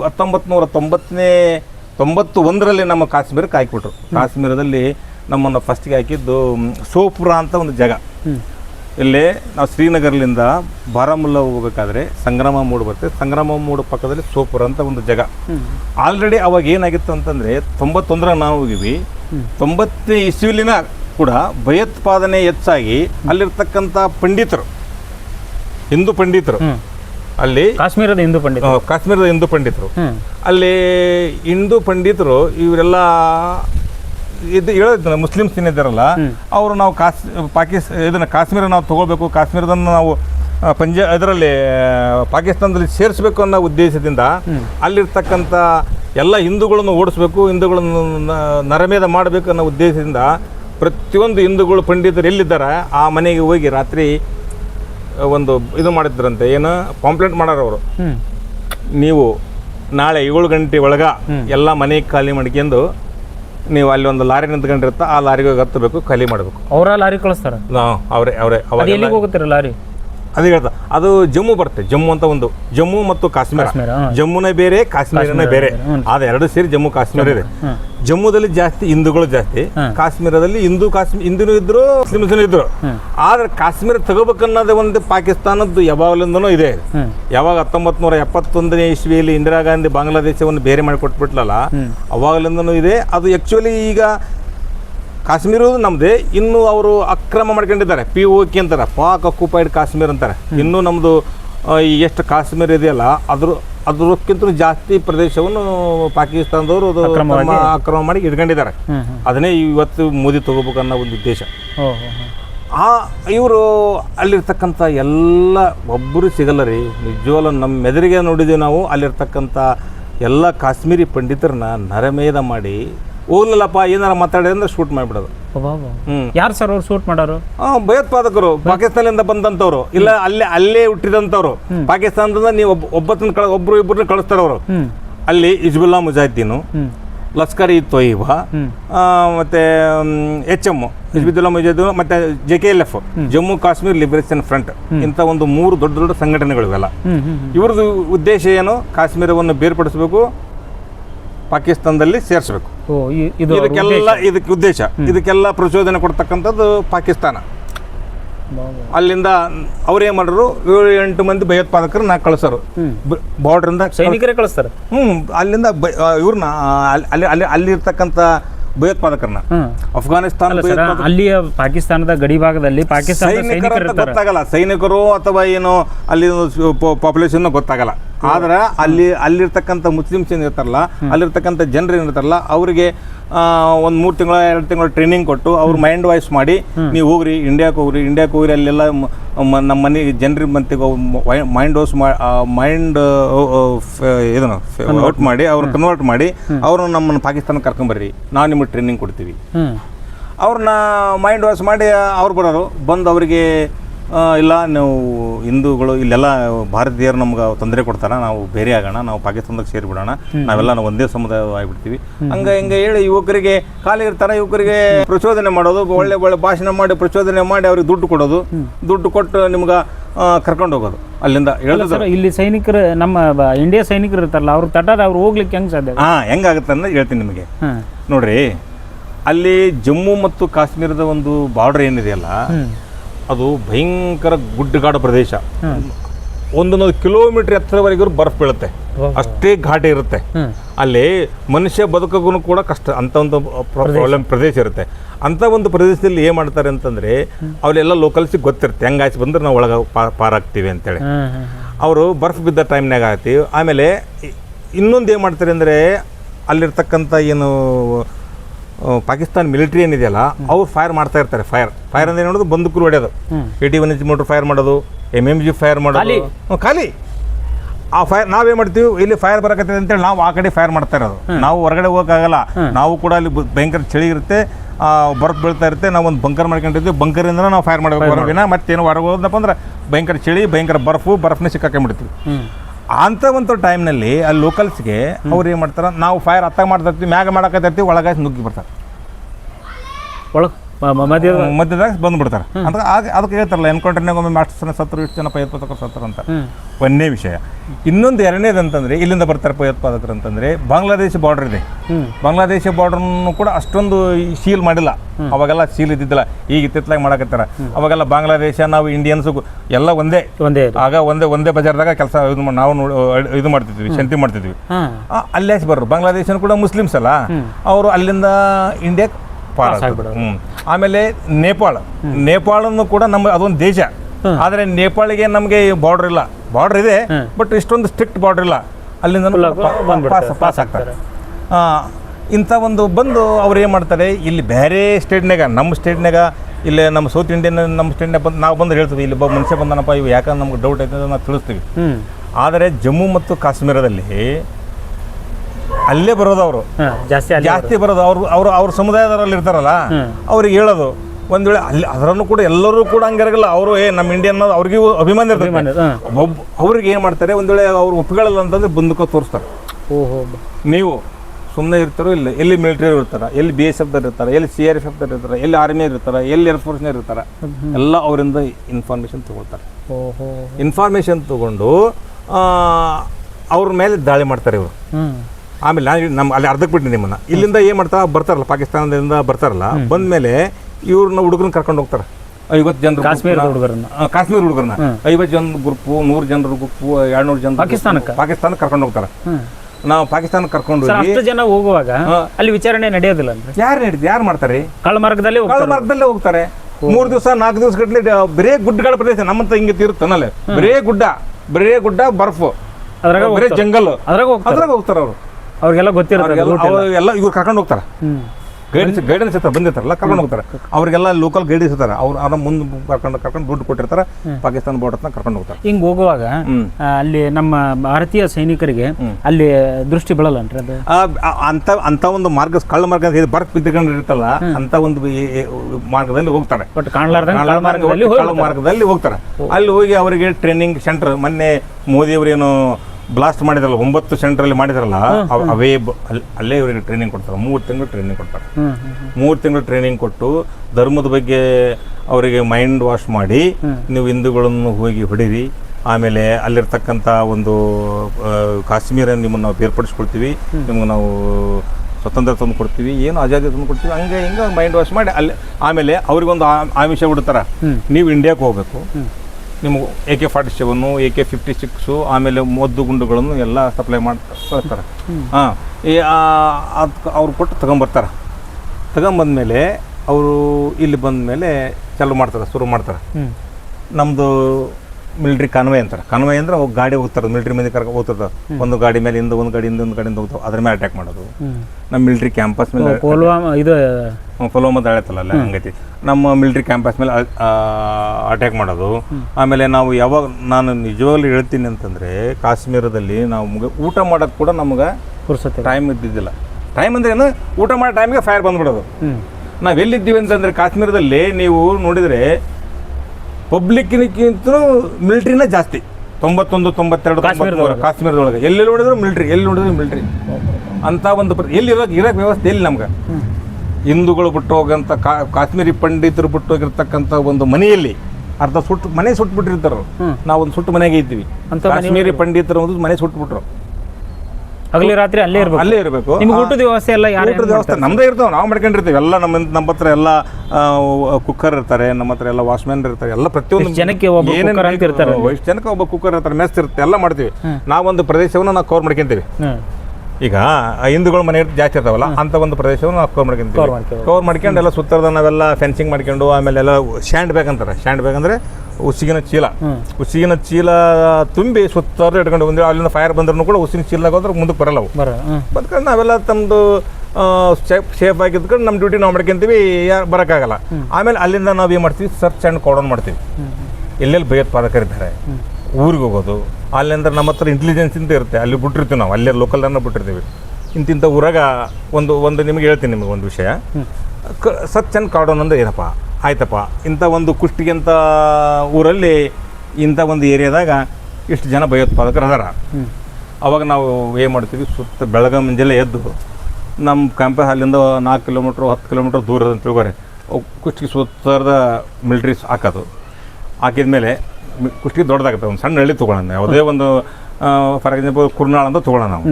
ಹತ್ತೊಂಬತ್ತು ನೂರ ತೊಂಬತ್ತನೇ ತೊಂಬತ್ತು ಒಂದರಲ್ಲಿ ನಮ್ಮ ಕಾಶ್ಮೀರಕ್ಕೆ ಹಾಕಿಬಿಟ್ರು ಕಾಶ್ಮೀರದಲ್ಲಿ ನಮ್ಮನ್ನು ಫಸ್ಟ್ಗೆ ಹಾಕಿದ್ದು ಸೋಪುರ ಅಂತ ಒಂದು ಜಾಗ. ಇಲ್ಲಿ ನಾವು ಶ್ರೀನಗರ್ಲಿಂದ ಬಾರಾಮುಲ್ಲಾ ಹೋಗ್ಬೇಕಾದ್ರೆ ಸಂಗ್ರಾಮ ಮೂಡ್ ಬರುತ್ತೆ. ಸಂಗ್ರಾಮ ಮೂಡು ಪಕ್ಕದಲ್ಲಿ ಸೋಪುರ ಅಂತ ಒಂದು ಜಾಗ. ಆಲ್ರೆಡಿ ಅವಾಗ ಏನಾಗಿತ್ತು ಅಂತಂದರೆ ತೊಂಬತ್ತೊಂದರ ನಾವು ಹೋಗಿವಿ. ತೊಂಬತ್ತನೇ ಇಸ್ವಿಲಿನ ಕೂಡ ಭಯೋತ್ಪಾದನೆ ಹೆಚ್ಚಾಗಿ ಅಲ್ಲಿರ್ತಕ್ಕಂಥ ಪಂಡಿತರು. ಹಿಂದೂ ಪಂಡಿತರು. ಅಲ್ಲಿ ಕಾಶ್ಮೀರದ ಹಿಂದೂ ಪಂಡಿತ ಕಾಶ್ಮೀರದ ಹಿಂದೂ ಪಂಡಿತರು. ಅಲ್ಲಿ ಹಿಂದೂ ಪಂಡಿತರು ಇವರೆಲ್ಲ ಇದು ಹೇಳಿದ್ರು ಮುಸ್ಲಿಮ್ಸ್ ಏನಿದ್ದಾರಲ್ಲ ಅವರು ನಾವು ಕಾಶ್ ಪಾಕಿಸ್ ಇದನ್ನು ಕಾಶ್ಮೀರ ನಾವು ತಗೋಬೇಕು ಕಾಶ್ಮೀರದನ್ನು ನಾವು ಪಂಜಾ ಇದರಲ್ಲಿ ಪಾಕಿಸ್ತಾನದಲ್ಲಿ ಸೇರಿಸಬೇಕು ಅನ್ನೋ ಉದ್ದೇಶದಿಂದ ಅಲ್ಲಿರ್ತಕ್ಕಂಥ ಎಲ್ಲ ಹಿಂದೂಗಳನ್ನು ಓಡಿಸ್ಬೇಕು ಹಿಂದೂಗಳನ್ನು ನರಮೇಧ ಮಾಡಬೇಕು ಅನ್ನೋ ಉದ್ದೇಶದಿಂದ ಪ್ರತಿಯೊಂದು ಹಿಂದೂಗಳು ಪಂಡಿತರು ಎಲ್ಲಿದ್ದಾರೆ ಆ ಮನೆಗೆ ಹೋಗಿ ರಾತ್ರಿ ಒಂದು ಇದು ಮಾಡಿದ್ರಂತೆ ಏನು ಪಾಂಪ್ಲೆಟ್ ಮಾಡಾರ ಅವರು ನೀವು ನಾಳೆ ಏಳು ಗಂಟೆ ಒಳಗ ಎಲ್ಲ ಮನೆ ಖಾಲಿ ಮಾಡ್ಕೊಂಡು ನೀವು ಅಲ್ಲಿ ಒಂದು ಲಾರಿ ನಿಂತ್ಕೊಂಡಿರುತ್ತಾ ಆ ಲಾರಿಗೆ ಹತ್ತಬೇಕು ಖಾಲಿ ಮಾಡಬೇಕು. ಅವರ ಲಾರಿ ಕಳಿಸ್ತಾರೆ? ಅವರೇ ಅವರೇ ಅವಾಗ ಹೋಗುತ್ತೀರ ಲಾರಿ? ಅದೇ ಹೇಳ್ತಾ ಅದು ಜಮ್ಮು ಬರುತ್ತೆ ಜಮ್ಮು ಅಂತ ಒಂದು ಜಮ್ಮು ಮತ್ತು ಕಾಶ್ಮೀರ. ಜಮ್ಮುನೇ ಬೇರೆ ಕಾಶ್ಮೀರನೇ ಬೇರೆ. ಅದ ಎರಡು ಸೇರಿ ಜಮ್ಮು ಕಾಶ್ಮೀರ ಇದೆ. ಜಮ್ಮುದಲ್ಲಿ ಜಾಸ್ತಿ ಹಿಂದೂಗಳು ಜಾಸ್ತಿ ಕಾಶ್ಮೀರದಲ್ಲಿ ಹಿಂದೂ ಕಾಶ್ಮೀರ ಹಿಂದೂನು ಇದ್ರು ಮುಸ್ಲಿಮ್ಸನು ಇದ್ರು. ಆದ್ರೆ ಕಾಶ್ಮೀರ ತಗೋಬೇಕನ್ನೋದೇ ಒಂದು ಪಾಕಿಸ್ತಾನದ್ದು ಯಾವಾಗಲಿಂದನೂ ಇದೆ. ಯಾವಾಗ ಹತ್ತೊಂಬತ್ ನೂರ ಎಪ್ಪತ್ತೊಂದನೇ ಇಸ್ವಿಯಲ್ಲಿ ಇಂದಿರಾ ಗಾಂಧಿ ಬಾಂಗ್ಲಾದೇಶವನ್ನು ಬೇರೆ ಮಾಡಿ ಕೊಟ್ಬಿಟ್ಲಲ್ಲ ಅವಾಗಲಿಂದನೂ ಇದೆ. ಅದು ಆಕ್ಚುಲಿ ಈಗ ಕಾಶ್ಮೀರವು ನಮ್ಮದೇ ಇನ್ನು ಅವರು ಅಕ್ರಮ ಮಾಡ್ಕೊಂಡಿದ್ದಾರೆ. ಪಿ ಓ ಕೆ ಅಂತಾರೆ. ಪಾಕ್ ಅಕ್ಯುಪೈಡ್ ಕಾಶ್ಮೀರ್ ಅಂತಾರೆ. ಇನ್ನೂ ನಮ್ಮದು ಎಷ್ಟು ಕಾಶ್ಮೀರ ಇದೆಯಲ್ಲ ಅದ್ರ ಅದಕ್ಕಿಂತ ಜಾಸ್ತಿ ಪ್ರದೇಶವನ್ನು ಪಾಕಿಸ್ತಾನದವರು ಅದು ಅಕ್ರಮ ಮಾಡಿ ಇಟ್ಕೊಂಡಿದ್ದಾರೆ. ಅದನ್ನೇ ಇವತ್ತು ಮೋದಿ ತಗೋಬೇಕು ಅನ್ನೋ ಒಂದು ಉದ್ದೇಶ. ಆ ಇವರು ಅಲ್ಲಿರ್ತಕ್ಕಂಥ ಎಲ್ಲ ಒಬ್ಬರು ಸಿಗಲ್ಲ ರೀ. ನಿಜವಲ್ಲ ನಮ್ಮ ಮೆದರಿಗೆ ನೋಡಿದ್ದೀವಿ ನಾವು. ಅಲ್ಲಿರ್ತಕ್ಕಂಥ ಎಲ್ಲ ಕಾಶ್ಮೀರಿ ಪಂಡಿತರನ್ನ ನರಮೇಧ ಮಾಡಿ ಹೋಗ್ಲಿಲ್ಲಪ್ಪ ಏನಾರ ಮಾತಾಡಿ ಅಂದ್ರೆ ಶೂಟ್ ಮಾಡಿಬಿಡೋದು. ಯಾರು ಸರ್ ಅವ್ರು ಶೂಟ್ ಮಾಡೋರು? ಭಯೋತ್ಪಾದಕರು ಪಾಕಿಸ್ತಾನದಿಂದ ಬಂದಂತವ್ರು ಇಲ್ಲ ಅಲ್ಲೇ ಅಲ್ಲೇ ಹುಟ್ಟಿದಂತವ್ರು ಪಾಕಿಸ್ತಾನದಿಂದ ನೀವು ಒಬ್ಬ ಒಬ್ಬತ್ತನ್ನ ಕಳ ಒಬ್ರು ಇಬ್ಬರನ್ನ ಕಳಿಸ್ತಾರೆ ಅವರು. ಅಲ್ಲಿ ಇಜ್ಬುಲ್ಲಾ ಮುಜಾಹಿದ್ದೀನು ಲಷ್ಕರ್ ಇ ತೊಯ್ಬಾ ಮತ್ತೆ ಎಚ್ ಎಂ ಹಿಜ್ಬಿದುಲ್ಲಾ ಮುಜಾಹಿದ್ದೀನ್ ಮತ್ತೆ J K L F Jammu Kashmir liberation front ಇಂಥ ಒಂದು ಮೂರು ದೊಡ್ಡ ದೊಡ್ಡ ಸಂಘಟನೆಗಳಿವೆಲ್ಲ. ಇವ್ರದ್ದು ಉದ್ದೇಶ ಏನು? ಕಾಶ್ಮೀರವನ್ನು ಬೇರ್ಪಡಿಸಬೇಕು ಪಾಕಿಸ್ತಾನದಲ್ಲಿ ಸೇರಿಸಬೇಕು. ಓ ಇ- ಇದು ಅವ್ರ ಇದಕ್ಕೆಲ್ಲ ಇದಕ್ಕೆ ಉದ್ದೇಶ. ಇದಕ್ಕೆಲ್ಲ ಪ್ರಚೋದನೆ ಕೊಡ್ತಕ್ಕಂಥದ್ದು ಪಾಕಿಸ್ತಾನ. ಅಲ್ಲಿಂದ ಅವ್ರೇನ್ ಮಾಡ್ರು? ಏಳು ಎಂಟು ಮಂದಿ ಭಯೋತ್ಪಾದಕರನ್ನ ಕಳಿಸೋರು. ಬಾರ್ಡರ್ ಬಾರ್ಡ್ರಿಂದ ಸೈನಿಕರೇ ಕಳಿಸ್ತಾರೆ. ಹ್ಮ್ ಅಲ್ಲಿಂದ ಇವ್ರನ್ನ ಅಲ್ಲಿ ಅಲ್ಲಿ ಅಲ್ಲಿ ಅಲ್ಲಿರ್ತಕ್ಕಂಥ ಭಯೋತ್ಪಾದಕರನ್ನ. ಹ್ಮ್. ಅಫ್ಘಾನಿಸ್ತಾನ ಅಲ್ಲ ಸರ್ ಭಯೋತ್ಪಾದಕ ಅಲ್ಲಿಯ ಪಾಕಿಸ್ತಾನದ ಗಡಿ ಭಾಗದಲ್ಲಿ ಪಾಕಿಸ್ತಾನದ ಸೈನಿಕರು ಸೈನಿಕರು ಅಂತ ಇರ್ತಾರೆ ಗೊತ್ತಾಗಲ್ಲ. ಸೈನಿಕರು ಅಥವಾ ಏನು ಅಲ್ಲಿ ಪಾಪ್ಯುಲೇಷನ್ ಗೊತ್ತಾಗಲ್ಲ. ಆದ್ರೆ ಅಲ್ಲಿ ಅಲ್ಲಿರ್ತಕ್ಕಂಥ ಮುಸ್ಲಿಮ್ಸ್ ಏನು ಇರ್ತಾರಲ್ಲ ಅಲ್ಲಿರ್ತಕ್ಕಂಥ ಜನರು ಏನಿರ್ತಾರಲ್ಲ ಅವರಿಗೆ ಒಂದು ಮೂರು ತಿಂಗಳ ಎರಡು ತಿಂಗಳ ಟ್ರೈನಿಂಗ್ ಕೊಟ್ಟು ಅವ್ರ ಮೈಂಡ್ ವಾಯ್ಸ್ ಮಾಡಿ ನೀವು ಹೋಗ್ರಿ ಇಂಡಿಯಾಕ್ ಹೋಗ್ರಿ ಇಂಡಿಯಾಕ್ ಹೋಗ್ರಿ ಅಲ್ಲೆಲ್ಲ ನಮ್ಮ ಮನೆ ಜನರಿಗೆ ಮಂತಿಗೆ ಮೈಂಡ್ ವಾಶ್ ಮೈಂಡ್ ಇದನ್ನು ಔಟ್ ಮಾಡಿ ಅವ್ರನ್ನ ಕನ್ವರ್ಟ್ ಮಾಡಿ ಅವ್ರನ್ನ ನಮ್ಮನ್ನು ಪಾಕಿಸ್ತಾನ ಕರ್ಕೊಂಬರ್ರಿ ನಾವು ನಿಮಗೆ ಟ್ರೈನಿಂಗ್ ಕೊಡ್ತೀವಿ. ಅವ್ರನ್ನ ಮೈಂಡ್ ವಾಶ್ ಮಾಡಿ ಅವ್ರು ಬರೋರು ಬಂದು ಅವರಿಗೆ ಇಲ್ಲ ನಾವು ಹಿಂದೂಗಳು ಇಲ್ಲೆಲ್ಲ ಭಾರತೀಯರು ನಮ್ಗೆ ತೊಂದರೆ ಕೊಡ್ತಾರ ನಾವು ಬೇರೆ ಆಗೋಣ ನಾವು ಪಾಕಿಸ್ತಾನದಾಗ ಸೇರಿಬಿಡೋಣ ನಾವೆಲ್ಲ ನಾವು ಒಂದೇ ಸಮುದಾಯ ಆಗಿಬಿಡ್ತೀವಿ ಹಂಗೆ ಹಿಂಗೆ ಹೇಳಿ ಯುವಕರಿಗೆ ಖಾಲಿ ಇರ್ತಾರೆ ಯುವಕರಿಗೆ ಪ್ರಚೋದನೆ ಮಾಡೋದು ಒಳ್ಳೆ ಒಳ್ಳೆ ಭಾಷಣ ಮಾಡಿ ಪ್ರಚೋದನೆ ಮಾಡಿ ಅವ್ರಿಗೆ ದುಡ್ಡು ಕೊಡೋದು ದುಡ್ಡು ಕೊಟ್ಟು ನಿಮ್ಗೆ ಕರ್ಕೊಂಡು ಹೋಗೋದು. ಅಲ್ಲಿಂದ ಹೇಳಿದ್ರೆ ಇಲ್ಲಿ ಸೈನಿಕರು ನಮ್ಮ ಇಂಡಿಯಾ ಸೈನಿಕರು ಇರ್ತಾರಲ್ಲ ಅವ್ರು ತಟ್ಟದ ಅವ್ರು ಹೋಗ್ಲಿಕ್ಕೆ ಹೆಂಗ್ ಸಾಧ್ಯ? ಹಾಂ ಹೆಂಗಾಗುತ್ತೆ ಅಂದ್ರೆ ಹೇಳ್ತೀನಿ ನಿಮಗೆ. ನೋಡ್ರಿ ಅಲ್ಲಿ ಜಮ್ಮು ಮತ್ತು ಕಾಶ್ಮೀರದ ಒಂದು ಬಾರ್ಡರ್ ಏನಿದೆಯಲ್ಲ ಅದು ಭಯಂಕರ ಗುಡ್ಡಗಾಡು ಪ್ರದೇಶ. ಒಂದೊಂದು ಕಿಲೋಮೀಟರ್ ಎತ್ತರವರೆಗೂ ಬರ್ಫ್ ಬೀಳುತ್ತೆ. ಅಷ್ಟೇ ಘಾಟಿ ಇರುತ್ತೆ. ಅಲ್ಲಿ ಮನುಷ್ಯ ಬದುಕಗೂ ಕೂಡ ಕಷ್ಟ ಅಂತ ಒಂದು ಪ್ರಾಬ್ಲಮ್ ಪ್ರದೇಶ. ಇರುತ್ತೆ. ಅಂಥ ಒಂದು ಪ್ರದೇಶದಲ್ಲಿ ಏನು ಮಾಡ್ತಾರೆ ಅಂತಂದರೆ ಅವರೆಲ್ಲ ಲೋಕಲ್ಸಿಗೆ ಗೊತ್ತಿರುತ್ತೆ ಹೆಂಗಾಯ್ತು ಬಂದ್ರೆ ನಾವು ಒಳಗೆ ಪಾರಾಗ್ತೀವಿ ಅಂತೇಳಿ. ಅವರು ಬರ್ಫ್ ಬಿದ್ದ ಟೈಮ್ನಾಗ ಆಗ್ತೀವಿ ಆಮೇಲೆ ಇನ್ನೊಂದು ಏನು ಮಾಡ್ತಾರೆ ಅಂದರೆ ಅಲ್ಲಿರ್ತಕ್ಕಂಥ ಏನು ಪಾಕಿಸ್ತಾನ ಮಿಲಿಟರಿ ಏನಿದೆಯಲ್ಲ ಅವ್ರು ಫೈರ್ ಮಾಡ್ತಾ ಇರ್ತಾರೆ ಫೈರ್ ಫೈರ್ ಅಂದ್ರೆ ನೋಡೋದು ಬಂದೂಕರು ಹೊಡೆಯೋದು. A eighty one inch mortar fire ಮಾಡೋದು ಎಂ ಎಂ ಜಿ ಫೈರ್ ಮಾಡೋದು. ಖಾಲಿ? ಆ ಫೈರ್ ನಾವೇನು ಮಾಡ್ತೀವಿ? ಇಲ್ಲಿ ಫೈರ್ ಬರಕತ್ತೆ ಅಂತೇಳಿ ನಾವು ಆ ಕಡೆ ಫೈರ್ ಮಾಡ್ತಾ ಇರೋದು. ನಾವು ಹೊರಗಡೆ ಹೋಗೋಕ್ಕಾಗಲ್ಲ. ನಾವು ಕೂಡ ಅಲ್ಲಿ ಭಯಂಕರ ಚಳಿ ಇರುತ್ತೆ. ಆ, ಬರ್ಫ್ ಬೀಳ್ತಾ ಇರುತ್ತೆ. ನಾವು ಒಂದು ಬಂಕರ್ ಮಾಡ್ಕೊಂಡಿರ್ತೀವಿ. ಬಂಕರಿಂದ ನಾವು ಫೈರ್ ಮಾಡಬೇಕು ಹೊರಗಿನ. ಮತ್ತೇನು ಹೊರಗೆ ಹೋದ್ನಪ್ಪ ಅಂದ್ರೆ ಭಯಂಕರ ಚಳಿ ಭಯಂಕರ ಬರ್ಫು ಬರ್ಫ್ನ ಸಿಕ್ಕಾಕೊಂಡ್ಬಿಡ್ತೀವಿ ಅಂತ ಒಂದು ಟೈಮ್ನಲ್ಲಿ ಅಲ್ಲಿ ಲೋಕಲ್ಸ್ಗೆ ಅವ್ರು ಏನು ಮಾಡ್ತಾರೆ? ನಾವು ಫೈರ್ ಅರ್ಥಾಗಿ ಮಾಡ್ತಾ ಇರ್ತೀವಿ ಮ್ಯಾಗ ಮಾಡಕತ್ತಿರ್ತೀವಿ ಒಳಗೆ ನುಗ್ಗಿ ಬರ್ತಾರೆ. ಒಳಗ್. ಮಧ್ಯದ ಮಧ್ಯದಾಗ ಬಂದ್ಬಿಡ್ತಾರೆ. ಅಂತ ಆಗ ಅದಕ್ಕೆ ಹೇಳ್ತಾರಲ್ಲ ಎನ್ಕೌಂಟರ್ನಾಗ ಒಮ್ಮೆ ಮಾಸ್ಟರ್ ಜನ ಸತ್ರು ಇಷ್ಟು ಜನ ಭಯೋತ್ಪಾದಕರು ಸತ್ರು ಅಂತ. ಒಂದೇ ವಿಷಯ. ಇನ್ನೊಂದು ಎರಡನೇದು ಅಂತಂದ್ರೆ ಇಲ್ಲಿಂದ ಬರ್ತಾರೆ ಭಯೋತ್ಪಾದಕರು ಅಂತಂದ್ರೆ ಬಾಂಗ್ಲಾದೇಶ ಬಾರ್ಡರ್ ಇದೆ. ಬಾಂಗ್ಲಾದೇಶ ಬಾರ್ಡರ್ನು ಕೂಡ ಅಷ್ಟೊಂದು ಸೀಲ್ ಮಾಡಿಲ್ಲ. ಅವಾಗೆಲ್ಲ ಸೀಲ್ ಇದ್ದಿದ್ದಿಲ್ಲ. ಈಗ ಇತ್ತಿತ್ತಲಾಗಿ ಮಾಡಕತ್ತಾರ. ಅವಾಗೆಲ್ಲ ಬಾಂಗ್ಲಾದೇಶ ನಾವು ಇಂಡಿಯನ್ಸ್ ಎಲ್ಲ ಒಂದೇ. ಒಂದೇ ಆಗ ಒಂದೇ ಒಂದೇ ಬಜಾರ್ದಾಗ ಕೆಲಸ ಇದು ನಾವು ಇದು ಮಾಡ್ತಿದ್ವಿ ಶಾಂತಿ ಮಾಡ್ತಿದ್ವಿ. ಅಲ್ಲೇ ಬರ್ರು? ಬಾಂಗ್ಲಾದೇಶನ್ ಕೂಡ ಮುಸ್ಲಿಮ್ಸ್ ಅಲ್ಲ ಅವರು ಅಲ್ಲಿಂದ ಇಂಡಿಯಾಕ್ಕೆ ಹ್ಮ್. ಆಮೇಲೆ ನೇಪಾಳ. ನೇಪಾಳನ್ನು ಕೂಡ ನಮ್ಮ ಅದೊಂದು ದೇಶ. ಆದರೆ ನೇಪಾಳಿಗೆ ನಮಗೆ ಬಾರ್ಡರ್ ಇಲ್ಲ. ಬಾರ್ಡರ್ ಇದೆ ಬಟ್ ಇಷ್ಟೊಂದು ಸ್ಟ್ರಿಕ್ಟ್ ಬಾರ್ಡರ್ ಇಲ್ಲ. ಅಲ್ಲಿಂದ ಪಾಸ್ ಆಗ್ತಾರೆ. ಇಂಥ ಒಂದು ಬಂದು ಅವ್ರು ಏನು ಮಾಡ್ತಾರೆ ಇಲ್ಲಿ ಬೇರೆ ಸ್ಟೇಟ್ನಾಗ ನಮ್ಮ ಸ್ಟೇಟ್ನಾಗ ಇಲ್ಲಿ ನಮ್ಮ ಸೌತ್ ಇಂಡಿಯನ್ ನಮ್ಮ ಸ್ಟೇಟ್ನಾಗ ಬಂದು ನಾವು ಬಂದು ಹೇಳ್ತೀವಿ ಇಲ್ಲಿ ಒಬ್ಬ ಮನುಷ್ಯ ಬಂದನಪ್ಪ ಇವು ಯಾಕಂದ್ರೆ ನಮ್ಗೆ ಡೌಟ್ ಐತೆ ಅಂತ ನಾವು ತಿಳಿಸ್ತೀವಿ. ಆದರೆ ಜಮ್ಮು ಮತ್ತು ಕಾಶ್ಮೀರದಲ್ಲಿ ಅಲ್ಲೇ ಬರೋದು ಅವರು. ಜಾಸ್ತಿ ಜಾಸ್ತಿ ಬರೋದು. ಅವ್ರು ಅವರು ಅವ್ರ ಸಮುದಾಯದವರಲ್ಲಿ ಇರ್ತಾರಲ್ಲ. ಅವ್ರಿಗೆ ಹೇಳೋದು. ಒಂದ್ ವೇಳೆ ಅಲ್ಲಿ ಅದರಲ್ಲೂ ಕೂಡ ಎಲ್ಲರೂ ಕೂಡ ಹಂಗಿರಲ್ಲ ಅವರು ಏ ನಮ್ಮ ಇಂಡಿಯನ್ ಅನ್ನೋದು ಅವ್ರಿಗೂ ಅಭಿಮಾನ ಇರ್ತದೆ ಒಬ್ಬ ಅವ್ರಿಗೆ ಏನು ಮಾಡ್ತಾರೆ? ಒಂದ್ ವೇಳೆ ಅವ್ರು ಒಪ್ಪಿಕೊಳ್ಳಲ್ಲ ಅಂತಂದ್ರೆ ಬಂದಕ್ಕೆ ತೋರಿಸ್ತಾರೆ. ಓಹೋ. ನೀವು ಸುಮ್ಮನೆ ಇರ್ತಾರೋ ಇಲ್ಲ ಎಲ್ಲಿ ಮಿಲಿಟರಿ ಇರ್ತಾರೆ ಎಲ್ಲಿ ಬಿ ಎಸ್ ಎಫ್ ಇರ್ತಾರೆ ಎಲ್ಲಿ ಸಿ ಆರ್ ಎಫ್ ಎಫ್ ಇರ್ತಾರೆ ಎಲ್ಲಿ ಆರ್ಮಿ ಇರ್ತಾರೆ ಎಲ್ಲಿ ಏರ್ಫೋರ್ಸ್ ಇರ್ತಾರೆ ಎಲ್ಲ ಅವರಿಂದ ಇನ್ಫಾರ್ಮೇಷನ್ ತಗೊಳ್ತಾರೆ. ಇನ್ಫಾರ್ಮೇಶನ್ ಇನ್ಫಾರ್ಮೇಷನ್ ತಗೊಂಡು ಅವ್ರ ಮೇಲೆ ದಾಳಿ ಮಾಡ್ತಾರೆ ಇವರು. ಆಮೇಲೆ ನಾನು ನಮ್ಮ ಅಲ್ಲಿ ಅರ್ಧಕ್ಕೆ ಬಿಟ್ಟು ನಿಮ್ಮನ್ನ. ಇಲ್ಲಿಂದ ಏನು ಮಾಡ್ತಾ ಬರ್ತಾರಲ್ಲ ಪಾಕಿಸ್ತಾನದಿಂದ ಬರ್ತಾರಲ್ಲ ಬಂದ ಮೇಲೆ ಇವ್ರನ್ನ ಹುಡುಗರನ್ನ ಕರ್ಕೊಂಡು ಹೋಗ್ತಾರೆ. ಐವತ್ತು ಜನರು ಕಾಶ್ಮೀರದ ಹುಡುಗರನ್ನ. ಕಾಶ್ಮೀರ ಹುಡುಗರನ್ನ. ಐವತ್ತು ಜನ ಗ್ರೂಪ್ ನೂರು ಜನರ ಗ್ರೂಪ್ ಎರಡ್ನೂರು ಜನ ಪಾಕಿಸ್ತಾನಕ್ಕೆ? ಪಾಕಿಸ್ತಾನಕ್ಕೆ ಕರ್ಕೊಂಡು ಹೋಗ್ತಾರೆ. ನಾವು ಪಾಕಿಸ್ತಾನಕ್ಕೆ ಕರ್ಕೊಂಡು ಅಷ್ಟು ಜನ ಹೋಗುವಾಗ ಅಲ್ಲಿ ವಿಚಾರಣೆ ನಡೆಯೋದಿಲ್ಲ ಅಂದ್ರೆ? ಯಾರು ನಡೆದು ಯಾರು ಮಾಡ್ತಾರೆ? ಕಳಮಾರ್ಗದಲ್ಲೇ ಕಾಳು ಹೋಗ್ತಾರೆ. ಮೂರು ದಿವಸ ನಾಲ್ಕು ದಿವಸ ಗಟ್ಟಲೆ ಬರೇ ಗುಡ್ಡಗಳ ಪ್ರದೇಶ ನಮ್ಮಂತ ಹಿಂಗೆ ತೀರುತ್ತಾನಲ್ಲ ಬರೇ ಗುಡ್ಡ ಬರೇ ಗುಡ್ಡ ಬರ್ಫು. ಅದ್ರಾಗ ಬರೇ ಜಂಗಲ್ ಅದ್ರಾಗ ಅದ್ರಾಗ ಹೋಗ್ತಾರೆ ಅವರು. ಅವ್ರಿಗೆಲ್ಲ ಗೊತ್ತಿರುತ್ತೆ ಎಲ್ಲ. ಇವ್ರು ಕರ್ಕೊಂಡು ಹೋಗ್ತಾರೆ. ಗೈಡೆನ್ಸ್ ಗೈಡೆನ್ಸ್ ಇರ್ತಾರೆ ಬಂದಿರ್ತಾರಲ್ಲ ಕರ್ಕೊಂಡು ಹೋಗ್ತಾರೆ. ಅವ್ರಿಗೆಲ್ಲ ಲೋಕಲ್ ಗೈಡೆನ್ಸ್ ಇರ್ತಾರೆ. ಅವ್ರು ಅವ್ರ ಮುಂದೆ ಕರ್ಕೊಂಡು ಕರ್ಕೊಂಡು ದುಡ್ಡು ಕೊಟ್ಟಿರ್ತಾರೆ ಪಾಕಿಸ್ತಾನ ಬಾರ್ಡರ್ನ ಕರ್ಕೊಂಡು ಹೋಗ್ತಾರೆ. ಹಿಂಗೆ ಹೋಗುವಾಗ ಅಲ್ಲಿ ನಮ್ಮ ಭಾರತೀಯ ಸೈನಿಕರಿಗೆ ಅಲ್ಲಿ ದೃಷ್ಟಿ ಬೀಳಲ್ಲ ಅದು? ಆ- ಅಂತ ಅಂತ ಒಂದು ಮಾರ್ಗ ಕಳ್ಳ ಮಾರ್ಗ ಇದು ಬರ್ಕ್ ಬಿದ್ದುಕೊಂಡು ಇರ್ತಲ್ಲ ಅಂತ ಒಂದು ಮಾರ್ಗದಲ್ಲಿ ಹೋಗ್ತಾರೆ. ಬಟ್ ಮಾರ್ಗದಲ್ಲಿ ಹೋಗ್ತಾರೆ. ಅಲ್ಲಿ ಹೋಗಿ ಅವರಿಗೆ ಟ್ರೈನಿಂಗ್ ಸೆಂಟರ್ ಮೊನ್ನೆ ಮೋದಿ ಅವರೇನು ಬ್ಲಾಸ್ಟ್ ಮಾಡಿದ್ರಲ್ಲ ಒಂಬತ್ತು ಸೆಂಟ್ರಲ್ಲಿ ಮಾಡಿದ್ರಲ್ಲ ಅವ್- ಅವೇ ಬ- ಅಲ್- ಅಲ್ಲೇ ಇವರಿಗೆ ಟ್ರೈನಿಂಗ್ ಕೊಡ್ತಾರೆ. ಮೂರು ತಿಂಗಳು ಟ್ರೈನಿಂಗ್ ಕೊಡ್ತಾರೆ. ಮೂರು ತಿಂಗಳು ಟ್ರೈನಿಂಗ್ ಕೊಟ್ಟು ಧರ್ಮದ ಬಗ್ಗೆ ಅವರಿಗೆ ಮೈಂಡ್ ವಾಶ್ ಮಾಡಿ ನೀವು ಹಿಂದೂಗಳನ್ನು ಹೋಗಿ ಹೊಡೀರಿ. ಆಮೇಲೆ ಅಲ್ಲಿರ್ತಕ್ಕಂಥ ಒಂದು ಆ, ಕಾಶ್ಮೀರ ನಿಮ್ಮನ್ನು ನಾವು ಬೇರ್ಪಡಿಸ್ಕೊಳ್ತೀವಿ. ನಿಮ್ಗೆ ನಾವು ಸ್ವತಂತ್ರ ತಂದು ಕೊಡ್ತೀವಿ. ಏನು ಆಜಾದಿ ತಂದು ಕೊಡ್ತೀವಿ. ಹಂಗೆ ಹಿಂಗೆ ಮೈಂಡ್ ವಾಶ್ ಮಾಡಿ ಅಲ್ಲಿ ಆಮೇಲೆ ಅವ್ರಿಗೊಂದು ಆ- ಆಮಿಷ ಬಿಡ್ತಾರೆ ನೀವು ಇಂಡಿಯಾಕ್ಕೆ ಹೋಗಬೇಕು. ನಿಮಗೆ A K forty seven A K fifty six ಆಮೇಲೆ ಮದ್ದು ಗುಂಡುಗಳನ್ನು ಎಲ್ಲ ಸಪ್ಲೈ ಮಾಡ್ತಾರೆ ಹಾಂ ಈ ಅದು ಅವ್ರು ಕೊಟ್ಟು ತಗೊಂಬರ್ತಾರೆ. ತಗೊಂಬಂದ್ಮೇಲೆ ಅವರು ಇಲ್ಲಿ ಬಂದಮೇಲೆ ಚಾಲು ಮಾಡ್ತಾರೆ ಶುರು ಮಾಡ್ತಾರೆ. ನಮ್ಮದು ಮಿಲಿಟ್ರಿ ಕನ್ವೆ ಅಂತಾರೆ. ಕನ್ವೆ ಅಂದ್ರೆ ಅವು ಗಾಡಿ ಹೋಗ್ತಾರ ಮಿಲಿಟ್ರಿ ಮಂದಿ ಕರ್ಕೊಂಡು ಹೋಗ್ತದ ಒಂದು ಗಾಡಿ ಮೇಲೆ ಇಂದ ಒಂದು ಗಾಡಿ ಒಂದು ಗಾಡಿಯಿಂದ ಹೋಗ್ತಾವ. ಅದ್ರ ಮೇಲೆ ಅಟ್ಯಾಕ್ ಮಾಡೋದು. ನಮ್ಮ ಮಿಲಿಟ್ರಿ ಕ್ಯಾಂಪಸ್ ಮೇಲೆ ಪುಲ್ವಾಮ ಇದು ದಾಳತ್ತಲ್ಲ ಅಲ್ಲ ಹಂಗೈತಿ. ನಮ್ಮ ಮಿಲಿಟ್ರಿ ಕ್ಯಾಂಪಸ್ ಮೇಲೆ ಅಟ್ಯಾಕ್ ಮಾಡೋದು. ಆಮೇಲೆ ನಾವು ಯಾವಾಗ ನಾನು ನಿಜವಾಗ್ಲೂ ಹೇಳ್ತೀನಿ ಅಂತಂದ್ರೆ ಕಾಶ್ಮೀರದಲ್ಲಿ ನಾವು ಊಟ ಮಾಡೋದು ಕೂಡ ನಮ್ಗೆ ಪುರ್ಸತ್ತೆ ಟೈಮ್ ಇದ್ದಿದ್ದಿಲ್ಲ. ಟೈಮ್ ಅಂದ್ರೆ ಏನು? ಊಟ ಮಾಡೋ ಟೈಮ್ಗೆ ಫೈರ್ ಬಂದ್ಬಿಡೋದು. ನಾವೆಲ್ಲಿದ್ದೀವಿ ನಾವು ಎಲ್ಲಿದ್ದೀವಿ ಅಂತಂದರೆ ಕಾಶ್ಮೀರದಲ್ಲಿ ನೀವು ನೋಡಿದರೆ ಪಬ್ಲಿಕ್ಕಿನಕ್ಕಿಂತ ಮಿಲಿಟ್ರಿನ ಜಾಸ್ತಿ. ತೊಂಬತ್ತೊಂದು ತೊಂಬತ್ತೆರಡು ಕಾಶ್ಮೀರದೊಳಗೆ. ಕಾಶ್ಮೀರದೊಳಗೆ. ಎಲ್ಲಿ ನೋಡಿದ್ರು ಮಿಲಿಟ್ರಿ ಎಲ್ಲಿ ನೋಡಿದ್ರು ಮಿಲಿಟ್ರಿ. ಅಂತ ಒಂದು ಎಲ್ಲಿ ಇರೋಕೆ ಇರೋಕೆ ವ್ಯವಸ್ಥೆ ಎಲ್ಲಿ ನಮ್ಗೆ? ಹಿಂದೂಗಳು ಬಿಟ್ಟು ಹೋಗಂಥ ಕಾ ಕಾಶ್ಮೀರಿ ಪಂಡಿತರು ಬಿಟ್ಟು ಹೋಗಿರ್ತಕ್ಕಂಥ ಒಂದು ಮನೆಯಲ್ಲಿ ಅರ್ಧ ಸುಟ್ಟು ಮನೆ ಸುಟ್ಟು ಬಿಟ್ಟಿರ್ತಾರ ನಾವು ಒಂದು ಸುಟ್ಟು ಮನೆಗೆ ಇದ್ದೀವಿ. ಕಾಶ್ಮೀರಿ ಪಂಡಿತರು ಒಂದು ಮನೆ ಸುಟ್ಟು ಬಿಟ್ರು ಹಗಲಿ ರಾತ್ರಿ ಅಲ್ಲೇ ಇರಬೇಕು. ಅಲ್ಲೇ ಇರಬೇಕು. ನಿಮ್ಗೆ ಊಟದ ವ್ಯವಸ್ಥೆ ಎಲ್ಲ ಯಾರು ಊಟದ ವ್ಯವಸ್ಥೆ ನಮ್ದೇ ಇರ್ತಾವೆ ನಾವು ಮಾಡ್ಕೊಂಡಿರ್ತೀವಿ. ಎಲ್ಲ ನಮ್ಮ ನಮ್ಮ ಹತ್ರ ಎಲ್ಲ ಕುಕ್ಕರ್ ಇರ್ತಾರೆ ನಮ್ಮ ಹತ್ರ ಎಲ್ಲ ವಾಚ್ಮ್ಯಾನ್ ಇರ್ತಾರೆ. ಎಲ್ಲ ಪ್ರತಿಯೊಂದು ಜನಕ್ಕೆ ಒಬ್ಬ ಅಂತ ಇರ್ತಾರೆ ಜನಕ್ಕೆ ಒಬ್ಬ ಕುಕ್ಕರ್ ಇರ್ತಾರೆ ಮೆಸ್ ಇರುತ್ತೆ ಎಲ್ಲ ಮಾಡ್ತೀವಿ. ನಾವೊಂದು ಪ್ರದೇಶವನ್ನು ನಾವು ಕವರ್ ಮಾಡ್ಕೊಂತೀವಿ. ಈಗ ಹಿಂದೂಗಳು ಮನೆ ಜಾಸ್ತಿ ಇರ್ತಾವಲ್ಲ ಅಂತ ಒಂದು ಪ್ರದೇಶವನ್ನು ನಾವು ಕವರ್ ಮಾಡ್ಕೊಂತೀವಿ. ಮಾಡ್ಕೊಬೋದು. ಕವರ್ ಮಾಡ್ಕೊಂಡು ಎಲ್ಲ ಸುತ್ತರದ ನಾವೆಲ್ಲ ಫೆನ್ಸಿಂಗ್ ಮಾಡ್ಕೊಂಡು ಆಮೇಲೆ ಎಲ್ಲ ಶ್ಯಾಂಡ್ ಬ್ಯಾಗ್ ಅಂತಾರೆ ಶ್ಯಾಂಡ್ ಬ್ಯಾಗ್ ಅಂದರೆ ಉಸಿಗಿನ ಚೀಲ. ಉಸಿಗಿನ ಚೀಲ ತುಂಬಿ ಸುತ್ತರ ಇಟ್ಕೊಂಡು ಬಂದ್ರೆ ಅಲ್ಲಿಂದ ಫೈರ್ ಬಂದ್ರೂ ಕೂಡ ಉಸಿನ ಚೀಲ ಹೋದ್ರೆ ಮುಂದಕ್ಕೆ ಬರಲ್ಲ ಅವು ಬದ್ಕೊಂಡು ನಾವೆಲ್ಲ ತಮ್ಮದು ಸೇಫ್ ಸೇಫ್ ಆಗಿದ್ಕೊಂಡು ನಮ್ಮ ಡ್ಯೂಟಿ ನಾವು ಮಾಡ್ಕೊಂತೀವಿ ಯಾರು ಬರೋಕ್ಕಾಗಲ್ಲ. ಆಮೇಲೆ ಅಲ್ಲಿಂದ ನಾವು ಏನು ಮಾಡ್ತೀವಿ? ಸರ್ಚ್ ಆ್ಯಂಡ್ ಕೋಡೌನ್ ಮಾಡ್ತೀವಿ. ಎಲ್ಲೆಲ್ಲಿ ಭಯೋತ್ಪಾದಕರಿದ್ದಾರೆ? ಊರಿಗೆ ಹೋಗೋದು ಅಲ್ಲಿಂದ ನಮ್ಮ ಹತ್ರ ಇಂಟೆಲಿಜೆನ್ಸ್ ಅಂತ ಇರುತ್ತೆ. ಅಲ್ಲಿ ಬಿಟ್ಟಿರ್ತೀವಿ ನಾವು. ಅಲ್ಲೇ ಲೋಕಲ್ನ ಬಿಟ್ಟಿರ್ತೀವಿ. ಇಂತಿಂಥ ಊರಾಗ ಒಂದು ಒಂದು ನಿಮಗೆ ಹೇಳ್ತೀನಿ ನಿಮಗೆ ಒಂದು ವಿಷಯ. ಕ ಸಚ್ಚನ್ ಕಾಡೋನ್ ಅಂದ್ರೆ ಏನಪ್ಪ? ಆಯ್ತಪ್ಪ. ಇಂಥ ಒಂದು ಕುಷ್ಟಿಗೆ ಅಂತ ಊರಲ್ಲಿ ಇಂಥ ಒಂದು ಏರಿಯಾದಾಗ ಇಷ್ಟು ಜನ ಭಯೋತ್ಪಾದಕರು ಅದಾರ. ಅವಾಗ ನಾವು ಏನು ಮಾಡ್ತೀವಿ? ಸುತ್ತ ಬೆಳಗ್ಗೆ ಮುಂಜಾನೆ ಎದ್ದು ನಮ್ಮ ಕ್ಯಾಂಪಸ್ ಅಲ್ಲಿಂದ ನಾಲ್ಕು ಕಿಲೋಮೀಟ್ರ್ ಹತ್ತು ಕಿಲೋಮೀಟ್ರ್ ದೂರ ಅಂತ ತಿಳ್ಕೊರಿ. ಕುಷ್ಟಿಗೆ ಸುತ್ತರದ ಮಿಲ್ಟ್ರೀಸ್ ಹಾಕೋದು. ಹಾಕಿದ ಮೇಲೆ ಕುಷ್ಟಿಗೆ ದೊಡ್ಡದಾಗುತ್ತೆ. ಒಂದು ಸಣ್ಣ ಹಳ್ಳಿ ತೊಗೊಳ್ಳೋಣ ಯಾವುದೇ ಒಂದು ಫಾರ್ ಎಕ್ಸಾಂಪಲ್ ಕುರ್ನಾಳ ಅಂತ ತೊಗೊಳ್ಳೋಣ ನಾವು.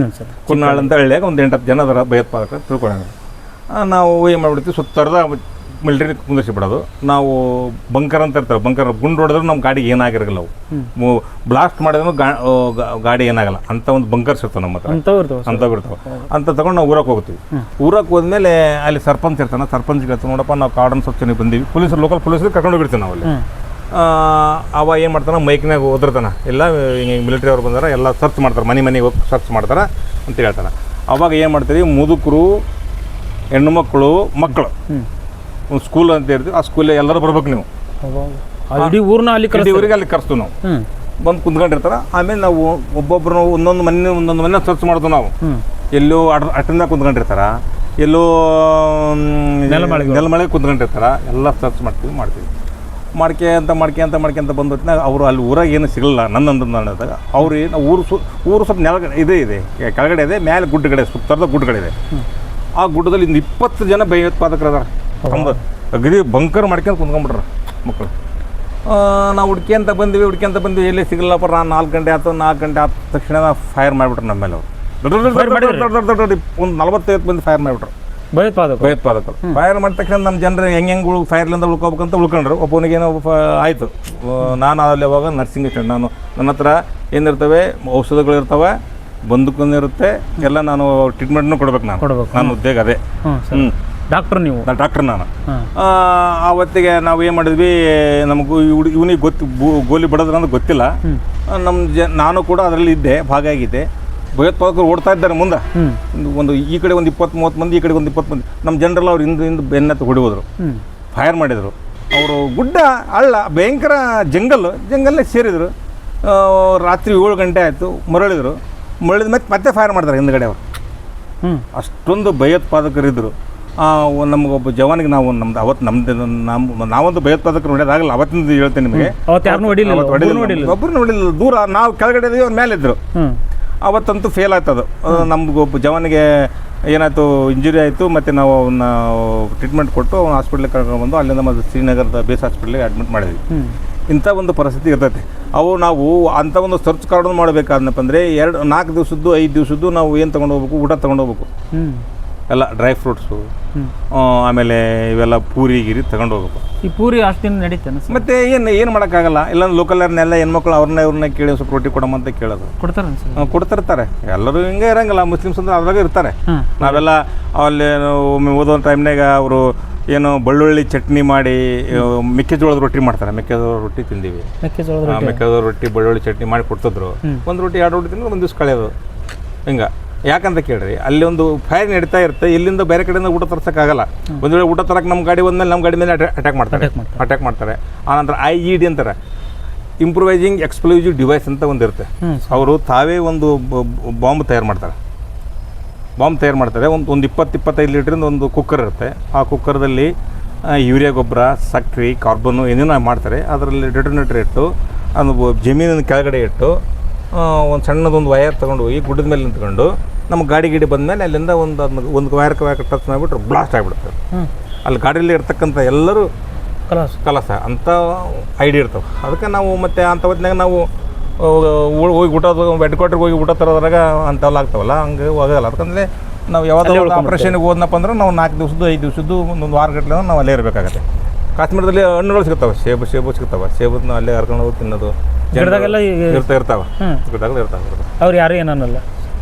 ಕುರ್ನಾಳ ಅಂತ ಹಳ್ಳಿಯಾಗ ಒಂದು ಎಂಟತ್ತು ಜನ ಅದರ ಭಯೋತ್ಪಾದಕ ತಿಳ್ಕೊಳ್ಳೋಣ. ನಾವು ಏನು ಮಾಡ್ಬಿಡ್ತೀವಿ ಸುತ್ತರದ ಮಿಲಿಟರಿ ಕುಂದಿಸಿ ಬಿಡೋದು. ನಾವು ಬಂಕರ್ ಅಂತ ಇರ್ತಾರೆ. ಬಂಕರ್ ಗುಂಡು ಹೊಡೆದ್ರೆ ನಮ್ಮ ಗಾಡಿಗೆ ಏನಾಗಿರಲ್ಲ ಅವು. ಬ್ಲಾಸ್ಟ್ ಮಾಡಿದ್ರು ಗಾಡಿ ಏನಾಗಲ್ಲ. ಅಂತ ಒಂದು ಬಂಕರ್ಸ್ ಇರ್ತವೆ ನಮ್ಮ ಹತ್ರ. ಅಂಥವು ಇರ್ತಾವೆ ಅಂತ ತಗೊಂಡು ನಾವು ಊರಕ್ಕೆ ಹೋಗ್ತೀವಿ. ಊರಕ್ಕೆ ಹೋದ್ಮೇಲೆ ಅಲ್ಲಿ ಸರ್ಪಂಚ್ ಇರ್ತಾನೆ. ಸರ್ಪಂಚ್ ಹೇಳ್ತಾನೆ ನೋಡಪ್ಪ ನಾವು ಕಾರ್ಡನ್ ಸ್ವಚ್ಛನಿಗೆ ಬಂದೀವಿ. ಪೊಲೀಸರು ಲೋಕಲ್ ಪೊಲೀಸರಿಗೆ ಕರ್ಕೊಂಡು ಹೋಗಿರ್ತೀವಿ ನಾವು ಅಲ್ಲಿ ಅವ ಏನು ಮಾಡ್ತಾನೆ ಮೈಕ್ನಾಗ ಓದಿರ್ತಾನೆ ಎಲ್ಲ ಹಿಂಗೆ ಮಿಲಿಟ್ರಿ ಅವ್ರು ಬಂದಾರ ಎಲ್ಲ ಸರ್ಚ್ ಮಾಡ್ತಾರೆ ಮನೆ ಮನೆಗೆ ಹೋಗಿ ಸರ್ಚ್ ಮಾಡ್ತಾರೆ ಅಂತ ಹೇಳ್ತಾನೆ. ಅವಾಗ ಏನು ಮಾಡ್ತೀವಿ ಮುದುಕರು ಹೆಣ್ಣು ಮಕ್ಕಳು ಮಕ್ಕಳು ಒಂದು ಸ್ಕೂಲ್ ಅಂತ ಹೇಳ್ತೀವಿ ಆ ಸ್ಕೂಲಲ್ಲಿ ಎಲ್ಲರೂ ಬರ್ಬೇಕು ನೀವು. ಇಡೀ ಊರ್ನ ಅಲ್ಲಿ ಕಳಿಸ್ತೀವಿ ಊರಿಗೆ ಅಲ್ಲಿ ಕರೆಸ್ತೀವಿ ನಾವು. ಬಂದು ಕುಂತ್ಕೊಂಡಿರ್ತಾರೆ ಆಮೇಲೆ ನಾವು ಒಬ್ಬೊಬ್ಬರು ಒಂದೊಂದು ಮನೆ ಒಂದೊಂದು ಮನೆ ಸರ್ಚ್ ಮಾಡ್ತೀವಿ ನಾವು. ಎಲ್ಲೋ ಅಡ್ ಅಟ್ಟಿಂದ ಕುಂತ್ಕೊಂಡಿರ್ತಾರೆ ಎಲ್ಲೋ ನೆಲಮಳೆ ನೆಲಮಳೆ ಕುಂತ್ಕೊಂಡಿರ್ತಾರ ಎಲ್ಲ ಸರ್ಚ್ ಮಾಡ್ತೀವಿ ಮಾಡ್ತೀವಿ. ಮಾಡ್ಕೆ ಅಂತ ಮಾಡ್ಕೆ ಅಂತ ಮಾಡ್ಕೆ ಅಂತ ಬಂದ ಹೊತ್ನಾಗ ಅವರು ಅಲ್ಲಿ ಊರಾಗ ಏನು ಸಿಗಲ್ಲ ನನ್ನಂದು ನಡೆದಾಗ ಅವ್ರು ಏನು ಊರು ಸು ಊರು ಸ್ವಲ್ಪ ನೆಲಗಡೆ ಇದೆ ಇದೆ. ಕೆಳಗಡೆ ಇದೆ ಮೇಲೆ ಗುಡ್ಡಗಡೆ ಸುತ್ತರದ ಗುಡ್ಡಗಳಿದೆ ಆ ಗುಡ್ಡದಲ್ಲಿ ಇನ್ನು ಇಪ್ಪತ್ತು ಜನ ಭಯೋತ್ಪಾದಕರು ಅದಾರ. ತಮ್ಮದು ಅಗದಿ ಬಂಕರ್ ಮಾಡ್ಕೊಂಡು ಕುಂತ್ಕೊಂಡ್ಬಿಟ್ರ ಮಕ್ಕಳು ನಾವು ಹುಡ್ಕ್ಯಂತ ಬಂದ್ವಿ ಹುಡ್ಕ್ಯಂತ ಬಂದ್ವಿ ಎಲ್ಲಿ ಸಿಗಲ್ಲಪ್ಪ ನಾನು ನಾಲ್ಕು ಗಂಟೆ ಆಯ್ತು ನಾಲ್ಕು ಗಂಟೆ ಆದ ತಕ್ಷಣ ಫೈರ್ ಮಾಡಿಬಿಟ್ರು ನಮ್ಮ ಮೇಲೆ ಅವರು ಒಂದು ನಲ್ವತ್ತೈವತ್ತು ಮಂದಿ ಫೈರ್ ಮಾಡಿಬಿಟ್ರು. ಭಯೋತ್ಪಾದಕ ಭಯೋತ್ಪಾದಕರು. ಫೈರ್ ಮಾಡ್ತಕ್ಕಂಥ ನಮ್ಮ ಜನರು ಹೆಂಗೆ ಹೆಂಗೆ ಉಳ್ ಫೈರ್ಲಿಂದ ಉಳ್ಕೋಬೇಕಂತ ಉಳ್ಕೊಂಡ್ರು. ಒಬ್ಬನಿಗೇನೋ ಆಯಿತು. ನಾನು ಅಲ್ಲಿ ಅವಾಗ ನರ್ಸಿಂಗ್ ಸ್ಟೂಡೆಂಟ್ ನಾನು ನನ್ನ ಹತ್ರ ಏನಿರ್ತವೆ ಔಷಧಗಳಿರ್ತವೆ ಇರುತ್ತೆ. ಎಲ್ಲ ನಾನು ಟ್ರೀಟ್ಮೆಂಟ್ನು ಕೊಡ್ಬೇಕು ನಾನು. ಕೊಡ್ಬೇಕು. ನನ್ನ ಉದ್ಯೋಗ ಅದೇ. ಹ್ಞೂ ಡಾಕ್ಟರ್ ನೀವು? ನಾನು. ಡಾಕ್ಟ್ರ್ ನಾನು ಆವತ್ತಿಗೆ ನಾವು ಏನು ಮಾಡಿದ್ವಿ ನಮಗೂ ಇವನಿಗೆ ಗೊತ್ತು ಗೋಲಿ ಬಡದ್ರ ಅಂತ ಗೊತ್ತಿಲ್ಲ ನಮ್ಮ ಜ ನಾನು ಕೂಡ ಅದರಲ್ಲಿ ಇದ್ದೆ ಭಾಗ ಆಗಿದ್ದೆ ಭಯೋತ್ಪಾದಕರು ಓಡ್ತಾ ಇದ್ದಾರೆ ಮುಂದೆ. ಒಂದು ಈ ಕಡೆ ಒಂದು ಇಪ್ಪತ್ತು ಮೂವತ್ತು ಮಂದಿ ಈ ಕಡೆ ಒಂದು ಇಪ್ಪತ್ತು ಮಂದಿ. ನಮ್ಮ ಜನರೆಲ್ಲ ಅವ್ರು ಹಿಂದೆ ಹಿಂದೆ ಬೆನ್ನತ್ತು ಹೊಡಿಯೋದ್ರು ಹ್ಞೂ ಫೈರ್ ಮಾಡಿದರು. ಅವರು ಗುಡ್ಡ ಅಳ್ಳ ಭಯಂಕರ ಜಂಗಲ್ ಜಂಗಲ್ಲೇ ಸೇರಿದರು. ರಾತ್ರಿ ಏಳು ಗಂಟೆ ಆಯಿತು ಮರಳಿದರು. ಮರಳಿದ ಮತ್ತೆ ಮತ್ತೆ ಫೈರ್ ಮಾಡ್ತಾರೆ ಹಿಂದ್ಗಡೆ ಅವರು. ಅಷ್ಟೊಂದು ಭಯೋತ್ಪಾದಕರಿದ್ದರು ಒಬ್ಬ ಜವಾನಿಗೆ ನಾವು ನಮ್ದು ಅವತ್ತು ನಮ್ದು ನಮ್ಮ ನಾವೊಂದು ಭಯೋತ್ಪಾದಕರು ನೋಡೋದಾಗಲ್ಲ ಅವತ್ತಿಂದ ಹೇಳ್ತೇನೆ ನಿಮಗೆ. ಒಬ್ಬರು ನೋಡಿಲ್ಲ ದೂರ ನಾವು ಕೆಳಗಡೆ ಇದ್ದೀವಿ ಅವ್ರ ಮೇಲೆ ಇದ್ರು ಅವತ್ತಂತೂ ಫೇಲ್ ಆಯ್ತದು ಒಬ್ಬ ಜವನಿಗೆ ಏನಾಯಿತು ಇಂಜುರಿ ಆಯಿತು ಮತ್ತು ನಾವು ಅವನ್ನ ಟ್ರೀಟ್ಮೆಂಟ್ ಕೊಟ್ಟು ಅವ್ನು ಹಾಸ್ಪಿಟ್ಲಿಗೆ ಕರ್ಕೊಂಡು ಬಂದು ಅಲ್ಲಿಂದ ಮತ್ತು ಶ್ರೀನಗರದ ಬೇಸ್ ಹಾಸ್ಪಿಟ್ಲಿಗೆ ಅಡ್ಮಿಟ್ ಮಾಡಿದ್ವಿ. ಇಂಥ ಒಂದು ಪರಿಸ್ಥಿತಿ ಇರ್ತೈತೆ. ಅವು ನಾವು ಅಂಥ ಒಂದು ಸರ್ಚ್ ಕಾರ್ಡ್ ಮಾಡಬೇಕಾದ್ನಪ್ಪ ಅಂದರೆ ಎರಡು ನಾಲ್ಕು ದಿವಸದ್ದು ಐದು ದಿವಸದ್ದು ನಾವು ಏನು ತೊಗೊಂಡು ಹೋಗ್ಬೇಕು ಊಟ ತೊಗೊಂಡು ಹೋಗ್ಬೇಕು. ಎಲ್ಲ ಡ್ರೈ ಫ್ರೂಟ್ಸು ಆಮೇಲೆ ಇವೆಲ್ಲ ಪೂರಿ ಗಿರಿ ತಗೊಂಡು ಹೋಗಬೇಕು. ಈ ಪೂರಿ ಅಷ್ಟು ದಿನ ನಡೀತೆ ಸರ್? ಮತ್ತೆ ಏನು ಏನು ಮಾಡೋಕ್ಕಾಗಲ್ಲ. ಇಲ್ಲ ಲೋಕಲ್ನಲ್ಲ ಹೆಣ್ಮಕ್ಳು ಅವ್ರನ್ನ ಇವ್ರನ್ನ ಕೇಳಿ ಸ್ವಲ್ಪ ರೊಟ್ಟಿ ಕೊಡಮ್ಮ ಅಂತ ಕೇಳೋದು. ಕೊಡ್ತಾರೆ ಸರ್? ಆ, ಕೊಡ್ತಿರ್ತಾರೆ. ಎಲ್ಲರೂ ಹಿಂಗೆ ಇರಂಗಿಲ್ಲ. ಮುಸ್ಲಿಮ್ಸ್ ಅಂದ್ರೆ ಅದ್ರಾಗ ಇರ್ತಾರೆ. ಹಾಂ ನಾವೆಲ್ಲ ಅಲ್ಲಿ ಒಮ್ಮೆ ಓದೋ ಟೈಮ್ನಾಗ ಅವರು ಏನು ಬೆಳ್ಳುಳ್ಳಿ ಚಟ್ನಿ ಮಾಡಿ ಆ, ಮೆಕ್ಕೆಜೋಳದ ರೊಟ್ಟಿ ಮಾಡ್ತಾರೆ. ಮೆಕ್ಕೆಜೋಳ ರೊಟ್ಟಿ ತಿಂದೀವಿ. ಮೆಕ್ಕೆಜೋಳದ ಆ, ರೊಟ್ಟಿ. ಮೆಕ್ಕೆಜೋಳ ರೊಟ್ಟಿ ಬೆಳ್ಳುಳ್ಳಿ ಚಟ್ನಿ ಮಾಡಿ ಕೊಡ್ತಿದ್ರು. ಒಂದು ರೊಟ್ಟಿ ಎರಡು ರೊಟ್ಟಿ ತಿಂದ್ರೆ ಒಂದು ದಿವ್ಸ ಕಳೆಯೋದು. ಹಿಂಗೆ. ಯಾಕಂತ ಕೇಳ್ರಿ ಅಲ್ಲಿ ಒಂದು ಫೈರ್ ನಡೀತಾ ಇರುತ್ತೆ ಇಲ್ಲಿಂದ ಬೇರೆ ಕಡೆಯಿಂದ ಊಟ ತರ್ಸೋಕ್ಕಾಗಲ್ಲ. ಒಂದು ವೇಳೆ ಊಟ ತರಕ್ಕೆ ನಮ್ಮ ಗಾಡಿ ಬಂದ್ಮೇಲೆ ನಮ್ಮ ಗಾಡಿ ಮೇಲೆ ಅಟ್ಯಾಕ್ ಮಾಡ್ತಾರೆ. ಅಟ್ಯಾಕ್ ಮಾಡ್ತಾರೆ. ಆನಂತರ ಐ ಇ ಡಿ ಅಂತಾರೆ. ಇಂಪ್ರೂವೈಸಿಂಗ್ ಎಕ್ಸ್ಪ್ಲೋಸಿವ್ ಡಿವೈಸ್ ಅಂತ ಒಂದು ಇರುತ್ತೆ. ಅವರು ತಾವೇ ಒಂದು ಬಾಂಬ್ ತಯಾರು ಮಾಡ್ತಾರೆ. ಬಾಂಬ್ ತಯಾರು ಮಾಡ್ತಾರೆ. ಒಂದು ಒಂದು ಇಪ್ಪತ್ತು ಇಪ್ಪತ್ತೈದು ಲೀಟ್ರಿಂದ ಒಂದು ಕುಕ್ಕರ್ ಇರುತ್ತೆ. ಆ ಕುಕ್ಕರ್ದಲ್ಲಿ ಯೂರಿಯಾ ಗೊಬ್ಬರ ಸಕ್ರೆ ಕಾರ್ಬನ್ನು ಏನೇನೋ ಮಾಡ್ತಾರೆ. ಅದರಲ್ಲಿ ಡಿಟರ್ನೇಟರ್ ಇಟ್ಟು ಅದು ಜಮೀನಿನ ಕೆಳಗಡೆ ಇಟ್ಟು ಒಂದು ಸಣ್ಣದೊಂದು ವಯರ್ ತೊಗೊಂಡು ಹೋಗಿ ಗುಡ್ಡದ ಮೇಲೆ ನಿಂತ್ಕೊಂಡು ನಮ್ಮ ಗಾಡಿ ಗಿಡಿ ಬಂದಮೇಲೆ ಅಲ್ಲಿಂದ ಒಂದು ಅದನ್ನ ಒಂದು ವಯರ್ ವಯರ್ ಟಚ್ ಮಾಡಿಬಿಟ್ರೆ ಬ್ಲಾಸ್ಟ್ ಆಗಿಬಿಡುತ್ತೆ ಅಲ್ಲಿ ಗಾಡಿಯಲ್ಲಿ ಇರ್ತಕ್ಕಂಥ ಎಲ್ಲರೂ ಕಲಸ. ಕಲಸ. ಅಂಥ ಐಡಿಯಾ ಇರ್ತವೆ. ಅದಕ್ಕೆ ನಾವು ಮತ್ತೆ ಅಂಥ ಹೊತ್ತಿನಾಗ ನಾವು ಹೋಗಿ ಊಟ ಹೆಡ್ ಕ್ವಾರ್ಟರ್ಗೆ ಹೋಗಿ ಊಟ ತರೋದ್ರಾಗ ಅಂಥವೆಲ್ಲ ಆಗ್ತಾವಲ್ಲ ಹಂಗೆ ಹೋಗೋಲ್ಲ ಅದಕ್ಕಂದ್ರೆ ನಾವು ಯಾವಾಗ ಆಪ್ರೇಷನ್ಗೆ ಹೋದ್ನಪ್ಪ ಅಂದ್ರೆ ನಾವು ನಾಲ್ಕು ದಿವಸದ್ದು ಐದು ದಿವಸದ್ದು ಒಂದೊಂದು ವಾರ ಗಟ್ಟಲೆ ನಾವು ಅಲ್ಲೇ ಇರಬೇಕಾಗತ್ತೆ. ಕಾಶ್ಮೀರದಲ್ಲಿ ಹಣ್ಣುಗಳು ಸಿಗ್ತಾವೆ ಸೇಬು ಸೇಬು ಸಿಗ್ತಾವೆ. ಸೇಬು ಅಲ್ಲೇ ಹರ್ಕೊಂಡು ಹೋಗಿ ತಿನ್ನೋದು. ಗಿಡದಾಗೆಲ್ಲ ಇರ್ತಾ ಇರ್ತಾವೆ. ಇರ್ತಾವೆ. ಅವ್ರು ಯಾರು ಏನನ್ನಲ್ಲ.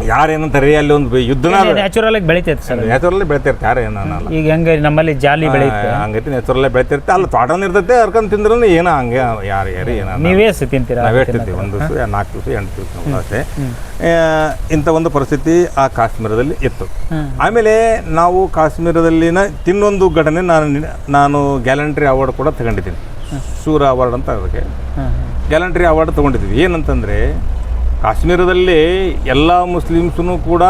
ಯಾರೇನಂತಾರೆ ಅಲ್ಲಿ ಒಂದು ಯುದ್ಧನ ನ್ಯಾಚುರಲ್ ಆಗಿ ಬೆಳಿತೈತೆ ಸರ್ ನ್ಯಾಚುರಲ್ ಬೆಳಿತಿರ್ತಾರೆ ಯಾರು ಏನಲ್ಲ ಈಗ ಹೆಂಗೆ ನಮ್ಮಲ್ಲಿ ಜಾಲಿ ಬೆಳೆಯುತ್ತೆ ಹಂಗೈತಿ ನ್ಯಾಚುರಲ್ಲೇ ಬೆಳಿತಿರ್ತೆ ಅಲ್ಲಿ ತೋಟನ ಇರ್ತೈತೆ ಹರ್ಕೊಂಡು ತಿಂದ್ರೂ ಏನೋ ಹಂಗೆ ಯಾರು ಯಾರು ಏನೋ ನೀವೇ ಸ ತಿಂತೀರಾ ನಾವೇ ಇರ್ತಿರ್ತೀವಿ ಒಂದು ದಿವಸ ನಾಲ್ಕು ದಿವಸ ಎಂಟು ದಿವಸ ಅಷ್ಟೇ. ಇಂಥ ಒಂದು ಪರಿಸ್ಥಿತಿ ಆ ಕಾಶ್ಮೀರದಲ್ಲಿ ಇತ್ತು. ಆಮೇಲೆ ನಾವು ಕಾಶ್ಮೀರದಲ್ಲಿನ ತಿನ್ನೊಂದು ಘಟನೆ ನಾನು ನಾನು ಗ್ಯಾಲಂಟ್ರಿ ಅವಾರ್ಡ್ ಕೂಡ ತಗೊಂಡಿದ್ದೀನಿ. ಶೂರ ಅವಾರ್ಡ್ ಅಂತ ಅದಕ್ಕೆ. ಗ್ಯಾಲಂಟ್ರಿ ಅವಾರ್ಡ್ ತೊಗೊಂಡಿದ್ವಿ ಏನಂತಂದರೆ ಕಾಶ್ಮೀರದಲ್ಲಿ ಎಲ್ಲ ಮುಸ್ಲಿಮ್ಸೂ ಕೂಡ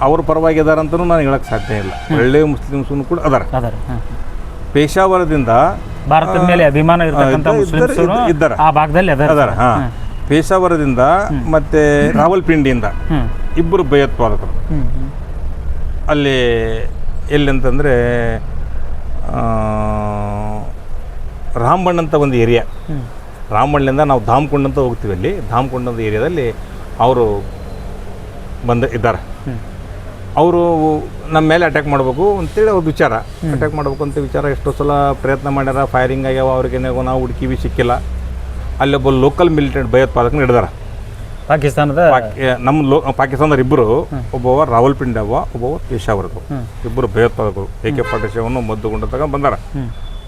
ಅವ್ರ ಪರವಾಗಿ ಇದಾರೆ ಅಂತಲೂ ನಾನು ಹೇಳಕ್ಕೆ ಸಾಧ್ಯ ಇಲ್ಲ. ಒಳ್ಳೆಯ ಮುಸ್ಲಿಮ್ಸೂ ಕೂಡ ಅದಾರ. ಅದಾರ. ಪೇಶಾವರದಿಂದ ಭಾರತದ ಮೇಲೆ ಅಭಿಮಾನ ಇರ್ತಕ್ಕಂಥ ಇದ್ದಾರೆ. ಆ ಭಾಗದಲ್ಲಿ ಅದಾರ. ಹಾಂ. ಪೇಶಾವರದಿಂದ ಮತ್ತೆ ರಾವಲ್ಪಿಂಡಿಯಿಂದ ಇಬ್ಬರು ಭಯೋತ್ಪಾದಕರು ಅಲ್ಲಿ ಎಲ್ಲಿ ಅಂತಂದರೆ ರಾಮಬಣ್ಣ ಅಂತ ಒಂದು ಏರಿಯಾ. ಹ್ಞೂ ರಾಮಬಣ್ಣಿಂದ ನಾವು ಧಾಮ್ಕೊಂಡ್ ಅಂತ ಹೋಗ್ತೀವಿ ಅಲ್ಲಿ. ಧಾಮ್ಕೊಂಡ್ ಅಂತ ಏರಿಯಾದಲ್ಲಿ ಅವರು ಬಂದು ಇದ್ದಾರೆ. ಅವರು ನಮ್ಮ ಮೇಲೆ ಅಟ್ಯಾಕ್ ಮಾಡಬೇಕು ಅಂತೇಳಿ ಅವ್ರದ್ದು ವಿಚಾರ. ಅಟ್ಯಾಕ್ ಮಾಡಬೇಕು ಅಂತ ವಿಚಾರ ಎಷ್ಟೋ ಸಲ ಪ್ರಯತ್ನ ಮಾಡ್ಯಾರ. ಫೈರಿಂಗ್ ಆಗ್ಯಾವ ಅವ್ರಿಗೆ ನಾವು ಹುಡುಕಿವಿ ಸಿಕ್ಕಿಲ್ಲ. ಅಲ್ಲೊಬ್ಬ ಲೋಕಲ್ ಮಿಲಿಟೆಂಟ್ ಭಯೋತ್ಪಾದಕನ ಹಿಡ್ದಾರ. ಪಾಕಿಸ್ತಾನದ ನಮ್ಮ ಲೋ ಪಾಕಿಸ್ತಾನದ ಇಬ್ಬರು ಒಬ್ಬವ ರಾಹುಲ್ ಪಿಂಡವ ಒಬ್ಬವ ಪೇಶಾವರ್ದು. ಇಬ್ಬರು ಭಯೋತ್ಪಾದಕರು ಎ ಕೆ ಪಾಟೇಶವನ್ನು ಮದ್ದುಗೊಂಡ ಮದ್ದು ಗುಂಡ ತಗೊಂಡು ಬಂದಾರ.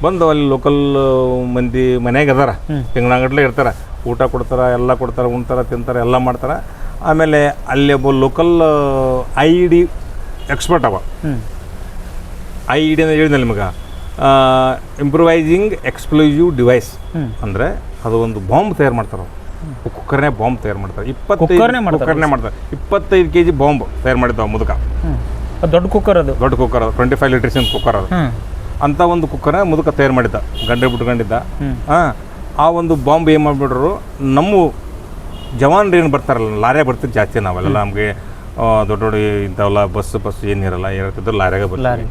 ಬಂದು ಅಲ್ಲಿ ಲೋಕಲ್ ಮಂದಿ ಮನ್ಯಾಗ ಅದಾರ. ತಿಂಗಳಂಗಡ್ಲೆ ತಿಂಗಳಂಗಟ್ಲೆ ಇರ್ತಾರೆ. ಊಟ ಕೊಡ್ತಾರೆ ಎಲ್ಲ ಕೊಡ್ತಾರೆ ಉಣ್ತಾರೆ ತಿಂತಾರೆ ಎಲ್ಲ ಮಾಡ್ತಾರೆ. ಆಮೇಲೆ ಅಲ್ಲಿ ಒಬ್ಬ ಲೋಕಲ್ ಐ ಡಿ ಎಕ್ಸ್ಪರ್ಟ್ ಅವ. ಐ ಡಿ ಅಂತ ಹೇಳಿದ್ನಲ್ಲ ನಿಮಗೆ? ಇಂಪ್ರೂವೈಸಿಂಗ್ ಎಕ್ಸ್ಪ್ಲೋಸಿವ್ ಡಿವೈಸ್ ಅಂದರೆ ಅದು ಒಂದು ಬಾಂಬ್ ತಯಾರು ಮಾಡ್ತಾರೆ ಅವ್ರು. ಕುಕ್ಕರ್ನೇ ಬಾಂಬ್ ತಯಾರು ಮಾಡ್ತಾರೆ. ಇಪ್ಪತ್ತೈದು ಮಾಡ್ತಾರೆ? ಕುಕ್ಕರ್ನೇ ಮಾಡ್ತಾರೆ. ಇಪ್ಪತ್ತೈದು ಕೆ ಜಿ ಬಾಂಬ್ ತಯಾರು ಮಾಡಿದ್ದಾವೆ ಮುದುಕ. ದೊಡ್ಡ ಕುಕ್ಕರ್ ಅದು. ದೊಡ್ಡ ಕುಕ್ಕರ್ ಅದು. ಟ್ವೆಂಟಿ ಫೈವ್ ಲೀಟರ್ಸಿನ ಕುಕ್ಕರ್ ಅದು. ಅಂಥ ಒಂದು ಕುಕ್ಕರ ಮುದುಕ ತಯಾರು ಮಾಡಿದ್ದ ಗಂಡೆ ಬಿಟ್ಕೊಂಡಿದ್ದ. ಹಾಂ ಆ ಒಂದು ಬಾಂಬ್ ಏನು ಮಾಡಿಬಿಟ್ರು ನಮ್ಮ ಜವಾನ್ರು ಏನು ಬರ್ತಾರಲ್ಲ ಲಾರ್ಯಾಗ ಬರ್ತೀವಿ ಜಾಸ್ತಿ ನಾವೆಲ್ಲ. ನಮಗೆ ದೊಡ್ಡ ದೊಡ್ಡ ಇಂಥವೆಲ್ಲ ಬಸ್ ಬಸ್ ಏನಿರಲ್ಲ ಏನಿರ್ತಿದ್ರು ಲಾರ್ಯಾಗ ಬರ್ತಾರೆ ಲಾರಿ